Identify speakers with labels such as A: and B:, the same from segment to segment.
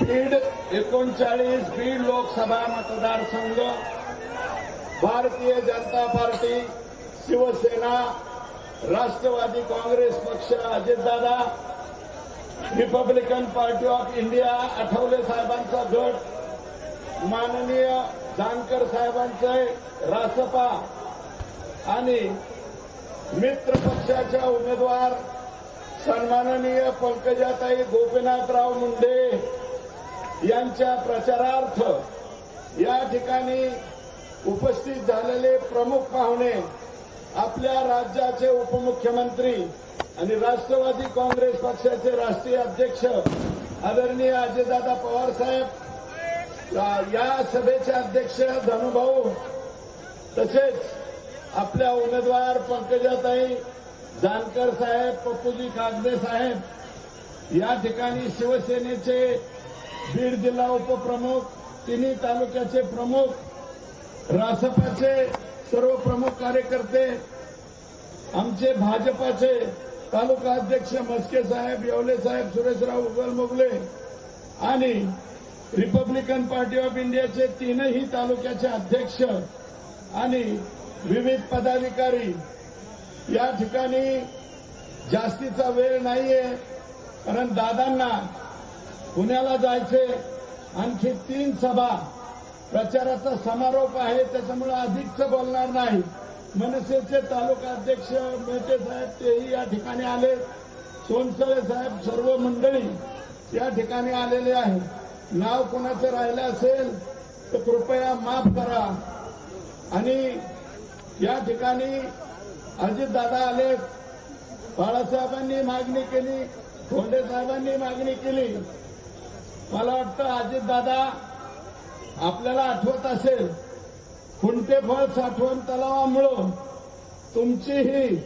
A: बीड एकोणचाळीस बीड लोकसभा मतदारसंघ Bharatiya Janata party Shiv Sena Rashtrawadi Congress पक्ष Ajitdada Republican party of India Athawale साहेबांचा गट माननीय जानकर साहेबांचे रासपा आणि मित्र पक्षाच्या उमेदवार सन्माननीय पंकजाताई गोपीनाथराव मुंडे. यांच्या प्रचारार्थ या ठिकाणी उपस्थित झालेले प्रमुख पाहुणे आपल्या राज्याचे उपमुख्यमंत्री आणि राष्ट्रवादी काँग्रेस पक्षाचे राष्ट्रीय अध्यक्ष आदरणीय अजयदादा पवार साहेब या- या सभेचे अध्यक्ष धनुभाऊ तसेच आपल्या उमेदवार पंकजाताई जानकर साहेब पप्पूजी कागदे साहेब या ठिकाणी शिवसेनेचे बीड जिल्हा उपप्रमुख तिन्ही तालुक्याचे प्रमुख रासपाचे सर्व प्रमुख कार्यकर्ते आमचे भाजपाचे तालुका अध्यक्ष मस्के साहेब येवले साहेब सुरेशराव उगल आणि रिपब्लिकन पार्टी ऑफ इंडियाचे तीनही तालुक्याचे अध्यक्ष आणि विविध पदाधिकारी. या ठिकाणी जास्तीचा वेळ नाहीये कारण दादांना पुण्याला जायचे. आणखी तीन सभा. प्रचाराचा समारोप आहे त्याच्यामुळे अधिकच बोलणार नाही. मनसेचे तालुका अध्यक्ष मेटे साहेब तेही या ठिकाणी आले. सोनसळे साहेब सर्व मंडळी या ठिकाणी आलेले आहे. नाव कोणाचं राहिलं असेल तर कृपया माफ करा. आणि या ठिकाणी अजितदादा आले बाळासाहेबांनी मागणी केली धोंडे साहेबांनी मागणी केली. मला वाटतं अजित दादा आपल्याला आठवत असेल खुंटेफळ साठवण तलावामुळं तुमचीही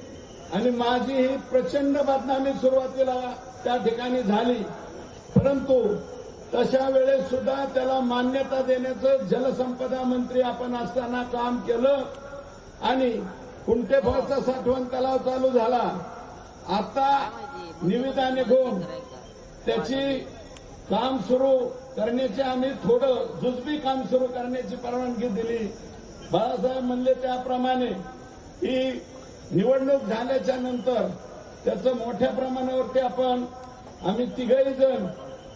A: आणि माझी ही प्रचंड बदनामी सुरुवातीला त्या ठिकाणी झाली. परंतु तशा वेळेस सुद्धा त्याला मान्यता देण्याचं जलसंपदा मंत्री आपण असताना काम केलं आणि कुंटेफळचा साठवण तलाव चालू झाला. आता निविदा निघून त्याची काम सुरू करण्याचे आम्ही थोडं जुजबी काम सुरू करण्याची परवानगी दिली. बाळासाहेब म्हणले त्याप्रमाणे ही निवडणूक झाल्याच्यानंतर त्याचं मोठ्या प्रमाणावरती आपण आम्ही तिघही जण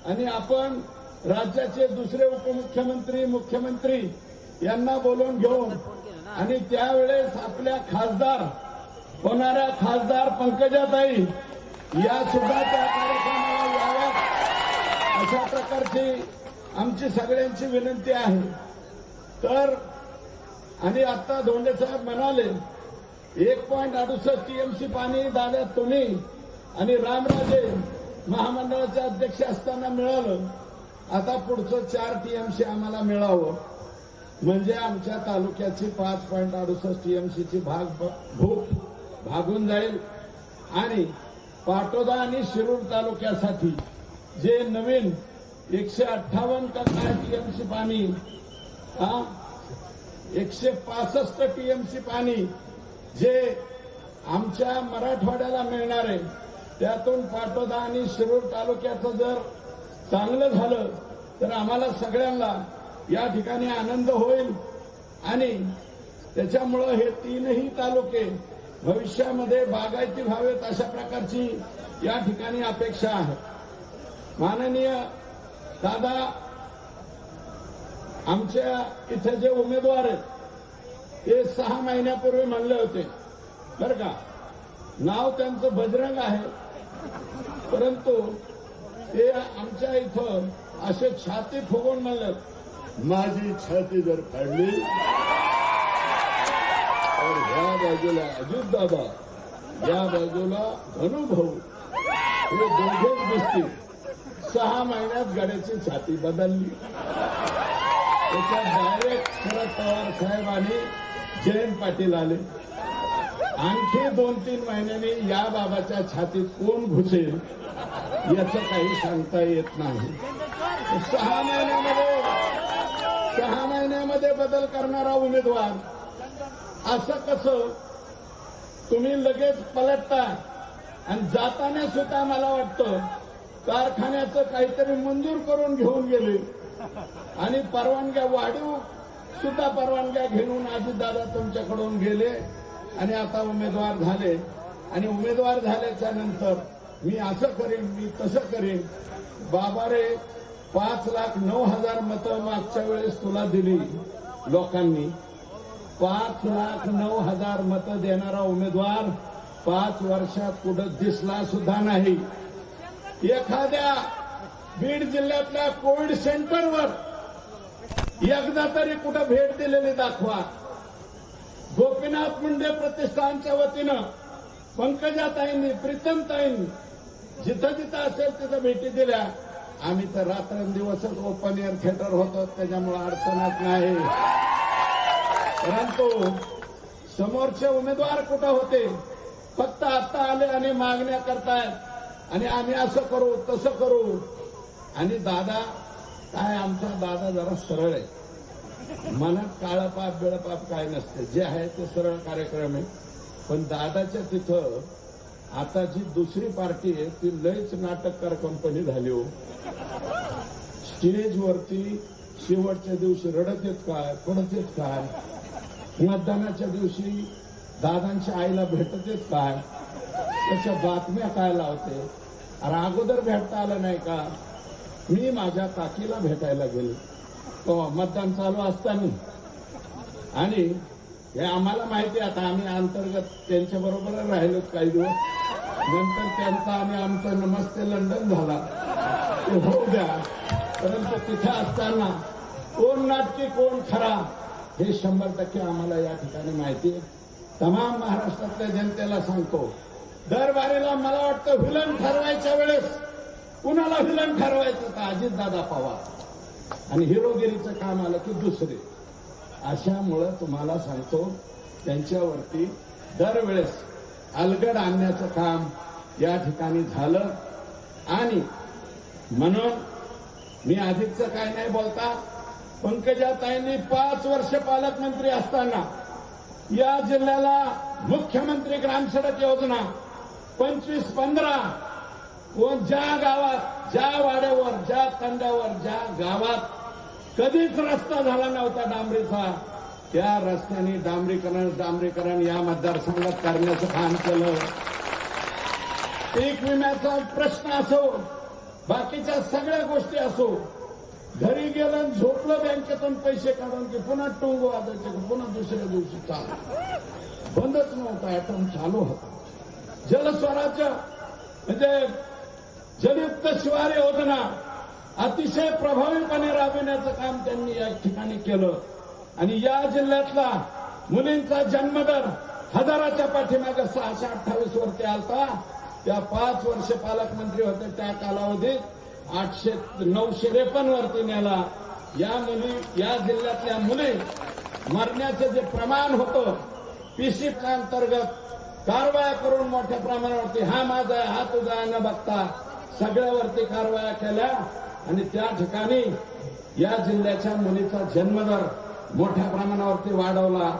A: आणि आपण राज्याचे दुसरे उपमुख्यमंत्री मुख्यमंत्री यांना बोलवून घेऊन आणि त्यावेळेस आपल्या खासदार होणाऱ्या खासदार पंकजाताई या सुद्धा त्या कार्यक्रमाला याव्यात अशा प्रकारची आमची सगळ्यांची विनंती आहे. तर आणि आता धोंडे साहेब म्हणाले एक पॉईंट अडुसष्ट टीएमसी पाणी दादा तुम्ही आणि रामराजे महामंडळाचे अध्यक्ष असताना मिळालं. आता पुढचं चार टीएमसी आम्हाला मिळावं. म्हणजे आमच्या तालुक्याची पाच पॉईंट अडुसष्ट टीएमसीची भाग भूक भागून जाईल. आणि पाटोदा आणि शिरूर तालुक्यासाठी जे नवीन एकशे अठ्ठावन्न का काय टीएमसी पाणी हा? एकशे पासष्ट टीएमसी पाणी जे आमच्या मराठवाड्याला मिळणार आहे त्यातून पाटोदा आणि शिरूर तालुक्याचं जर चांगलं झालं तर आम्हाला सगळ्यांना या ठिकाणी आनंद होईल आणि त्याच्यामुळं हे तीनही तालुके भविष्यामध्ये बागायती व्हावेत अशा प्रकारची या ठिकाणी अपेक्षा आहे. माननीय दादा आमच्या इथे जे उमेदवार आहेत ते सहा महिन्यापूर्वी म्हणले होते. बरं का? नाव त्यांचं बजरंग आहे. परंतु ते आमच्या इथं असे छाती फुगवून म्हणलं माझी छाती जर फाडली तर ह्या बाजूला अजित दादा या बाजूला धनुभाऊ हे दोघेच दिसतील सहा महिन्यात गड्याची छाती बदलली. त्याच्यात डायरेक्ट शरद पवार साहेब आणि जयंत पाटील आले. आणखी दोन तीन महिन्यांनी या बाबाच्या छातीत कोण घुसेल याचं काही सांगता येत नाही. सहा महिन्यामध्ये सहा महिन्यामध्ये बदल करणारा उमेदवार असं कसं तुम्ही लगेच पलटता आणि जाताना सुद्धा मला वाटतं कारखान्याचं काहीतरी मंजूर करून घेऊन गेले. आणि परवानग्या वाढीव सुद्धा परवानग्या घेऊन दादा तुमच्याकडून गेले. आणि आता उमेदवार झाले. आणि उमेदवार झाल्याच्यानंतर मी असं करेन मी तसं करीन. बाबा रे पाच लाख नऊ हजार मतं मागच्या वेळेस तुला दिली लोकांनी. पाच लाख नऊ हजार मतं देणारा उमेदवार पाच वर्षात कुठं दिसला सुद्धा नाही. एखाद्या बीड जिल्ह्यातल्या कोविड सेंटरवर एकदा तरी कुठं भेट दिलेली दाखवा. गोपीनाथ मुंडे प्रतिष्ठानच्या वतीनं पंकजाताईंनी प्रीतमताईंनी जिथं जिथं असेल तिथं भेटी दिल्या. आम्ही तर रात्रंदिवसच ओपन एअर थिएटर होतो त्याच्यामुळे अडचणच नाही. परंतु समोरचे उमेदवार कुठं होते फक्त आता आले आणि मागण्या करतायत. आणि आम्ही असं करू तसं करू. आणि दादा काय आमचा दादा जरा सरळ आहे. मनात काळपाप बिळपाप काय नसते. जे आहे ते सरळ कार्यक्रम आहे. पण दादाच्या तिथं आता जी दुसरी पार्टी आहे ती लयच नाटककार कंपनी झाली हो. स्टेजवरती शेवटच्या दिवशी रडत येत काय पडत येत काय मतदानाच्या दिवशी दादांच्या आईला भेटत येत काय त्याच्या बातम्या काय लावते? अरे अगोदर भेटता आलं नाही का? मी माझ्या काकीला भेटायला गेलो. तो मतदान चालू असताना. आणि हे आम्हाला माहिती आहे आता आम्ही अंतर्गत त्यांच्या बरोबर राहिलो काही दिवस. नंतर त्यांचा आणि आमचा नमस्ते लंडन झाला. ते होऊ द्या. परंतु तिथे असताना कोण नाटकी कोण खरा हे शंभर टक्के आम्हाला या ठिकाणी माहिती आहे. तमाम महाराष्ट्रातल्या जनतेला सांगतो दरबारीला मला वाटतं विलन ठरवायच्या वेळेस कुणाला विलन ठरवायचं तर अजितदादा पवार. आणि हिरोगिरीचं काम आलं की दुसरे. अशामुळं तुम्हाला सांगतो त्यांच्यावरती दरवेळेस अलगड आणण्याचं काम या ठिकाणी झालं. आणि म्हणून मी अधिकचं काय नाही बोलता पंकजाताईंनी पाच वर्ष पालकमंत्री असताना या जिल्ह्याला मुख्यमंत्री ग्रामसडक योजना पंचवीस पंधरा. कोण ज्या गावात ज्या वाड्यावर ज्या तंड्यावर ज्या गावात कधीच रस्ता झाला नव्हता डांबरीचा त्या रस्त्याने डांबरीकरण डांबरीकरण या मतदारसंघात करण्याचं काम केलं. पीक विम्याचा प्रश्न असो बाकीच्या सगळ्या गोष्टी असो घरी गेलं झोपलं बँकेतून पैसे काढून की पुन्हा टोंग वाजायचे पुन्हा दुसऱ्या दिवशी चालू. बंदच नव्हता आयटम चालू होता. जलस्वराज्य म्हणजे जलयुक्त शिवार योजना अतिशय प्रभावीपणे राबविण्याचं काम त्यांनी या ठिकाणी केलं. आणि या जिल्ह्यातला मुलींचा जन्मदर हजाराच्या पाठीमागे सहाशे अठ्ठावीस वरती आलता. त्या पाच वर्ष पालकमंत्री होते त्या कालावधीत आठशे नऊशे त्रेपन्न वरती नेला. या मुली या जिल्ह्यातल्या मुली मरण्याचं जे प्रमाण होतं पीसीच्या अंतर्गत कारवाया करून मोठ्या प्रमाणावरती हा माझा आहे हा तुझा आहे न बघता सगळ्यावरती कारवाया केल्या. आणि त्या ठिकाणी या जिल्ह्याच्या मुलीचा जन्मदर मोठ्या प्रमाणावरती वाढवला.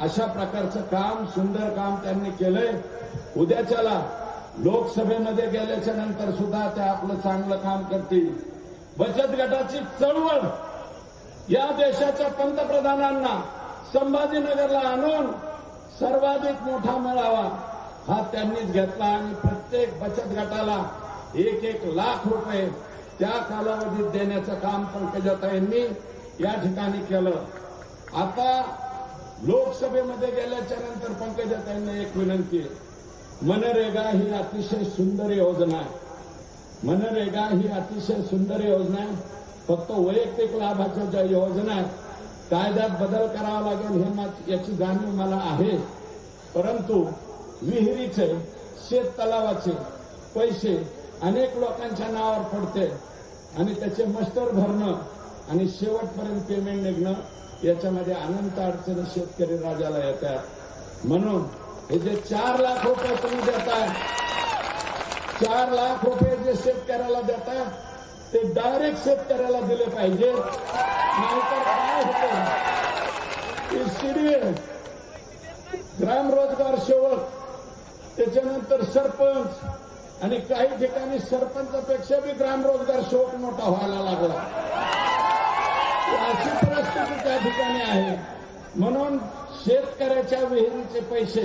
A: अशा प्रकारचं काम सुंदर काम त्यांनी केलंय. उद्याच्याला लोकसभेमध्ये गेल्याच्यानंतर सुद्धा त्या आपलं चांगलं काम करतील. बचत गटाची चळवळ या देशाच्या पंतप्रधानांना संभाजीनगरला आणून सर्वाधिक मोठा मेळावा हा त्यांनीच घेतला आणि प्रत्येक बचत गटाला एक एक लाख रुपये त्या कालावधीत देण्याचं काम पंकजाताईंनी या ठिकाणी केलं. आता लोकसभेमध्ये गेल्याच्यानंतर पंकजाताईंनी एक विनंती मनरेगा ही अतिशय सुंदर योजना आहे. मनरेगा ही अतिशय सुंदर योजना आहे. फक्त वैयक्तिक लाभाच्या ज्या योजना आहेत कायद्यात बदल करावा लागेल हे याची जाणीव मला आहे. परंतु विहिरीचे शेत तलावाचे पैसे अनेक लोकांच्या नावावर पडते आणि त्याचे मस्टर भरणं आणि शेवटपर्यंत पेमेंट निघणं याच्यामध्ये अनंत अडचणी शेतकरी राजाला येतात. म्हणून हे जे चार लाख रुपये तुम्ही देताय चार लाख रुपये जे शेतकऱ्याला देतात ते डायरेक्ट शेतकऱ्याला दिले पाहिजे. नाहीतर काय होतं? ग्राम रोजगार सेवक त्याच्यानंतर सरपंच आणि काही ठिकाणी सरपंचापेक्षा बी ग्रामरोजगार सेवक मोठा व्हायला लागला. अशी परिस्थिती त्या ठिकाणी आहे. म्हणून शेतकऱ्याच्या विहिरीचे पैसे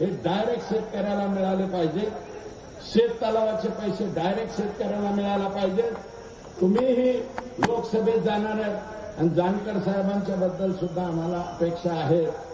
A: हे डायरेक्ट शेतकऱ्याला मिळाले पाहिजे. शेत तलावाचे पैसे डायरेक्ट शेतकऱ्याला मिळायला पाहिजेत तुम्हीही लोकसभेत जाणार आहेत. आणि जानकर साहेबांच्या बद्दल सुद्धा आम्हाला अपेक्षा आहे.